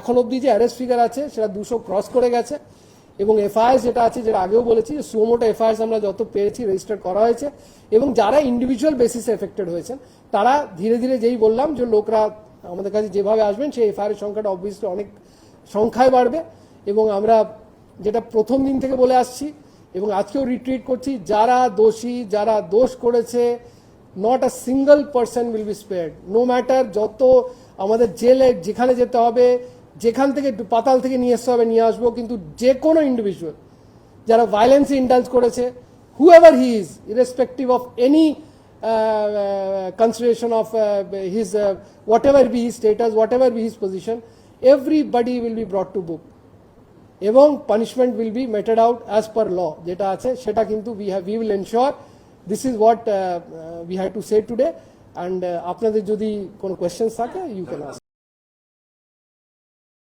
এখন অবধি যে অ্যারেস্ট ফিগার আছে, সেটা দুশো ক্রস করে গেছে। এবং এফআইআর যেটা আছে, যেটা আগেও বলেছি, যে সুমোটো এফআইআর আমরা যত পেয়েছি রেজিস্টার করা হয়েছে। এবং যারা ইন্ডিভিজুয়াল বেসিসে এফেক্টেড হয়েছেন, তারা ধীরে ধীরে যেই বললাম, যে লোকরা আমাদের কাছে যেভাবে আসবেন, সেই এফআইআর সংখ্যাটা অবভিয়াসলি অনেক সংখ্যায় বাড়বে। এবং আমরা যেটা প্রথম দিন থেকে বলে আসছি, এবং আজকেও রিট্রিট করছি, যারা দোষী, যারা দোষ করেছে not a single person will be spared no matter যত আমাদের জেলে, যেখানে যেতে হবে যেখান থেকে পাতাল থেকে নিয়ে আসতে হবে নিয়ে আসব। কিন্তু যে কোনো ইন্ডিভিজুয়াল যারা ভায়োলেন্সে ইন্ডালজ করেছে whoever he is irrespective of any consideration of uh, his uh, whatever be his status, whatever be his position, everybody will be brought to book. এবং punishment will be meted out as per law যেটা আছে সেটা কিন্তু we have we will ensure this is what we have to say today and আপনাদের যদি কোনো questions থাকে you can ask